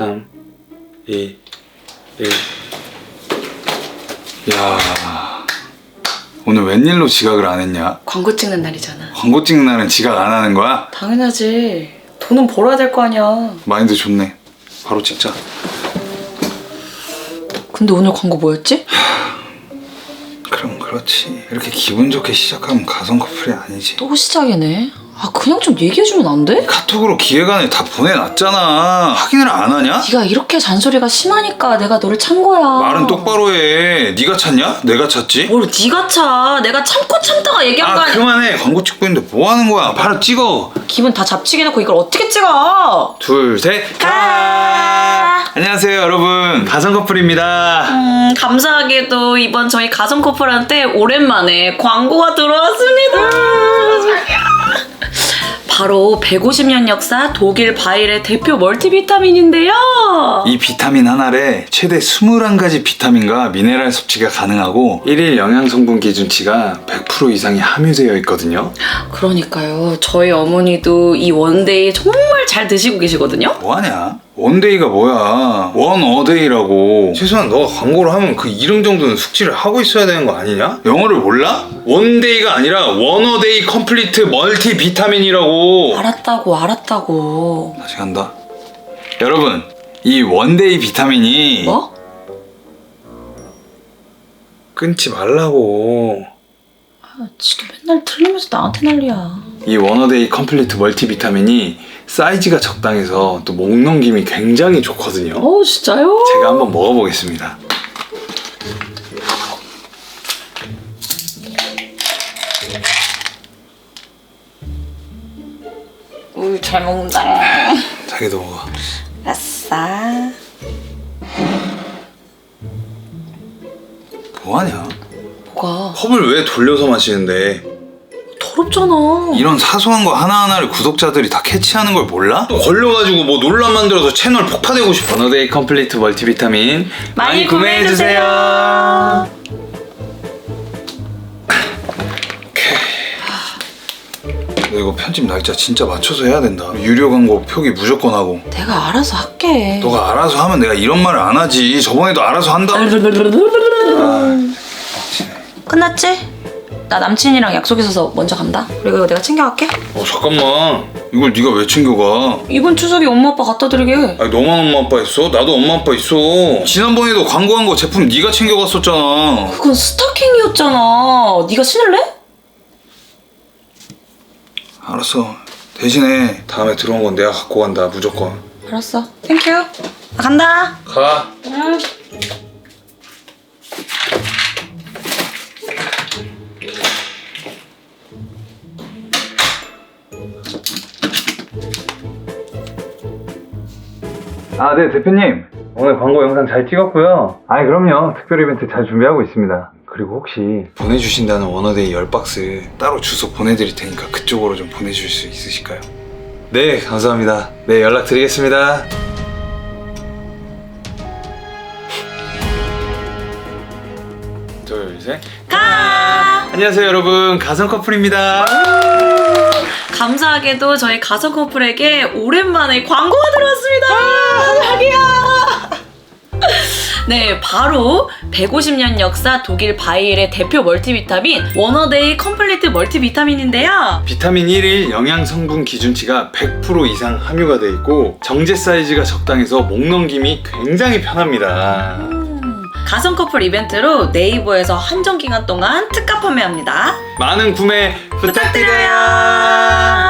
3, 2, 1. 야 오늘 웬일로 지각을 안 했냐? 광고 찍는 날이잖아. 광고 찍는 날은 지각 안 하는 거야? 당연하지. 돈은 벌어야 될 거 아니야. 마인드 좋네. 바로 찍자. 근데 오늘 광고 뭐였지? 그럼 그렇지. 이렇게 기분 좋게 시작하면 가성 커플이 아니지. 또 시작이네. 아 그냥 좀 얘기해주면 안 돼? 카톡으로 기획안을 다 보내놨잖아. 확인을 안 하냐? 네가 이렇게 잔소리가 심하니까 내가 너를 찬 거야. 말은 똑바로 해. 네가 찾냐? 내가 찾지? 뭘 네가 차? 내가 참고 참다가 얘기한 거 아 아니야? 그만해. 광고 찍고 있는데 뭐 하는 거야? 바로 찍어. 기분 다 잡치게 놓고 이걸 어떻게 찍어? 둘, 셋. 가! 안녕하세요 여러분. 가성 커플입니다. 음, 감사하게도 이번 저희 가정 커플한테 오랜만에 광고가 들어왔습니다. 바로 150년 역사 독일 바이의 대표 멀티비타민인데요. 이 비타민 하나에 최대 21가지 비타민과 미네랄 섭취가 가능하고 1일 영양 성분 기준치가 100% 이상이 함유되어 있거든요. 그러니까요. 저희 어머니도 이 원데이 정말 잘 드시고 계시거든요. 뭐하냐? 원데이가 뭐야? 원어데이라고. 최소한 너가 광고를 하면 그 이름 정도는 숙지를 하고 있어야 되는 거 아니냐? 영어를 몰라? 원데이가 아니라 원어데이 컴플리트 멀티 비타민이라고. 알았다고 알았다고. 다시 간다. 여러분, 이 원데이 비타민이 뭐? 끊지 말라고. 아, 지금 맨날 틀리면서 나한테 난리야. 이 원어데이 컴플리트 멀티 비타민이 사이즈가 적당해서 또 목 넘김이 굉장히 좋거든요. 어 진짜요? 제가 한번 먹어보겠습니다. 우잘 먹는다. 자기도 먹어. 아싸. 뭐하냐? 뭐가 컵을 왜 돌려서 마시는데? 더럽잖아. 이런 사소한 거 하나하나를 구독자들이 다 캐치하는 걸 몰라? 또 걸려가지고 뭐 논란 만들어서 채널 폭파되고 싶어. 원어데이 컴플리트 멀티비타민 많이 구매해주세요. 너 이거 편집 날짜 진짜 맞춰서 해야 된다. 유료 광고 표기 무조건 하고. 내가 알아서 할게. 너가 알아서 하면 내가 이런 말을 안 하지. 저번에도 알아서 한다. 아, 끝났지? 나 남친이랑 약속 있어서 먼저 간다. 그리고 이거 내가 챙겨갈게. 어 잠깐만. 이걸 네가 왜 챙겨가? 이번 추석에 엄마 아빠 갖다 드리게. 아니 너만 엄마 아빠 있어? 나도 엄마 아빠 있어. 지난번에도 광고한 거 제품 네가 챙겨갔었잖아. 그건 스타킹이었잖아. 네가 신을래? 알았어. 대신에 다음에 들어온 건 내가 갖고 간다 무조건. 알았어. 땡큐. 나 간다. 가. 응. 아, 네, 대표님. 오늘 광고 영상 잘 찍었고요. 아, 그럼요. 특별 이벤트 잘 준비하고 있습니다. 그리고 혹시 보내주신다는 원어데이 10박스 따로 주소 보내드릴 테니까 그쪽으로 좀 보내주실 수 있으실까요? 네, 감사합니다. 네, 연락드리겠습니다. 둘, 셋. 가. 안녕하세요, 여러분. 가성 커플입니다. 감사하게도 저희 가족 커플에게 오랜만에 광고가 들어왔습니다. 자기야. 네, 바로 150년 역사 독일 바이엘의 대표 멀티비타민 원어데이 컴플리트 멀티비타민인데요. 비타민 1일 영양 성분 기준치가 100% 이상 함유가 되어 있고 정제 사이즈가 적당해서 목 넘김이 굉장히 편합니다. 음, 가성 커플 이벤트로 네이버에서 한정 기간 동안 특가 판매합니다. 많은 구매. 부탁드려요.